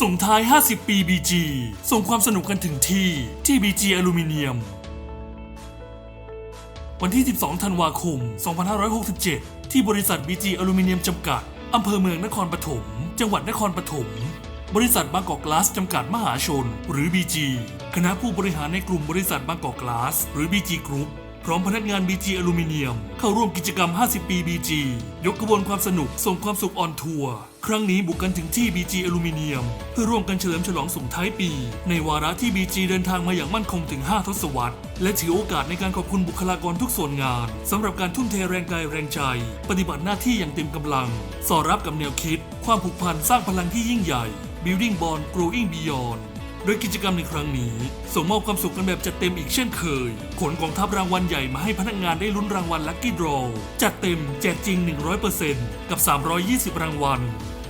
ส่งท้าย 50 ปี BG ส่งความสนุกกันถึงที่ที่ BG อลูมิเนียม วันที่ 12 ธันวาคม 2567 ที่บริษัท BG อลูมิเนียมจำกัด อำเภอเมืองนครปฐม จังหวัดนครปฐม บริษัทบางกอกกลาสจำกัดมหาชน หรือ BG คณะผู้บริหารในกลุ่มบริษัทบางกอกกลาส หรือ BG Group พร้อมพนักงาน BG อลูมิเนียม เข้าร่วมกิจกรรม 50 ปี BG ยกขบวนความสนุกส่งความสุขออนทัวร์ครั้งนี้บุกกันถึงที่ BG อลูมิเนียม เพื่อร่วมกันเฉลิมฉลองส่งท้ายปี ในวาระที่ BG เดินทางมาอย่างมั่นคงถึง 5 ทศวรรษ และถือโอกาสในการขอบคุณบุคลากรทุกส่วนงานสำหรับการทุ่มเทแรงกายแรงใจ ปฏิบัติหน้าที่อย่างเต็มกำลัง สอดรับกับแนวคิด ความผูกพันสร้างพลังที่ยิ่งใหญ่ Building Bond Growing Beyond โดยกิจกรรมในครั้งนี้ส่งมอบความสุขกันแบบจัดเต็มอีกเช่นเคย ขนกองทัพรางวัลใหญ่มาให้พนักงานได้ลุ้นรางวัลลัคกี้ดรอจัดเต็มแจกจริง 100%กับ 320 รางวัล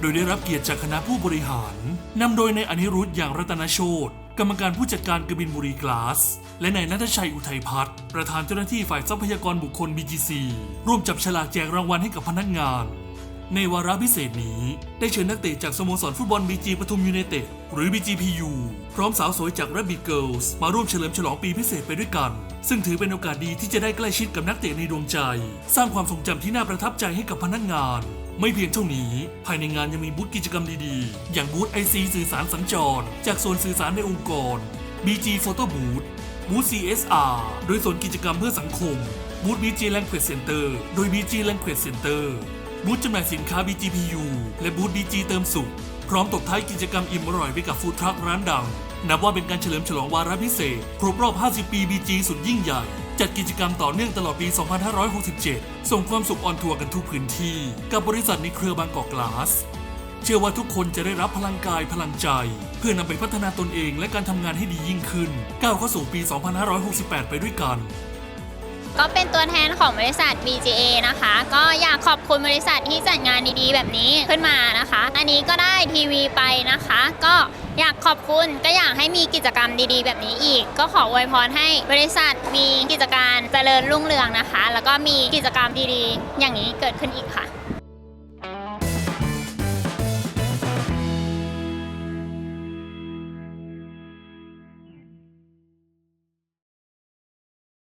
โดยได้รับเกียรติจากคณะผู้บริหาร นำโดยในายอนิรุธอย่างรัตนโชตกรรมการผู้จัดการกบินบุรีกลาส และนายนัทชัยอุทัยพัฒน์ประธานเจ้าหน้าที่ฝ่ายทรัพยากรบุคคล BGC ร่วมจับฉลากแจกรางวัลให้กับพนักงาน ในวาระพิเศษนี้ได้เชิญนักเตะจากสโมสรฟุตบอล BG ปทุมยูไนเต็ดหรือ BGPU พร้อมสาวสวยจาก Rabbit Girls มาร่วมเฉลิมฉลองปีพิเศษไปด้วยกัน ซึ่งถือเป็นโอกาสดีที่จะได้ใกล้ชิดกับนักเตะในดวงใจ สร้างความทรงจำที่น่าประทับใจให้กับพนักงาน ไม่เพียงเท่านี้ ภายในงานยังมีบูธกิจกรรมดีๆ อย่างบูธ IC สื่อสารสัญจร จากส่วนสื่อสารในองค์กร BG Photo Booth บูธ CSR โดยส่วนกิจกรรมเพื่อสังคมบูธ BG Language Center โดย BG Language Center บูธจำหน่ายสินค้า BGPU และบูธ BG เติมสุข พร้อมตบท้ายกิจกรรมอิ่มอร่อยไปกับฟู้ดทรัคร้านดัง นับว่าเป็นการเฉลิมฉลองวาระพิเศษ ครบรอบ 50 ปี BG สุดยิ่งใหญ่ จัดกิจกรรมต่อเนื่องตลอดปี 2567 ส่งความสุขออนทัวร์กันทุกพื้นที่ กับบริษัทในเครือบางกอกกลาส เชื่อว่าทุกคนจะได้รับพลังกายพลังใจ เพื่อนำไปพัฒนาตนเองและการทำงานให้ดียิ่งขึ้น ก้าวเข้าสู่ปี 2568 ไปด้วยกันก็เป็นตัวแทนของบริษัท BGA นะคะ ก็ ขอบคุณบริษัทที่จัดงานดีๆ แบบนี้ขึ้นมานะคะ อันนี้ก็ได้ทีวีไปนะคะ ก็อยากขอบคุณก็อยากให้มีกิจกรรมดีๆ แบบนี้อีก ก็ขออวยพรให้บริษัทมีกิจการเจริญรุ่งเรืองนะคะ แล้วก็มีกิจกรรมดีๆ อย่างนี้เกิดขึ้นอีกค่ะ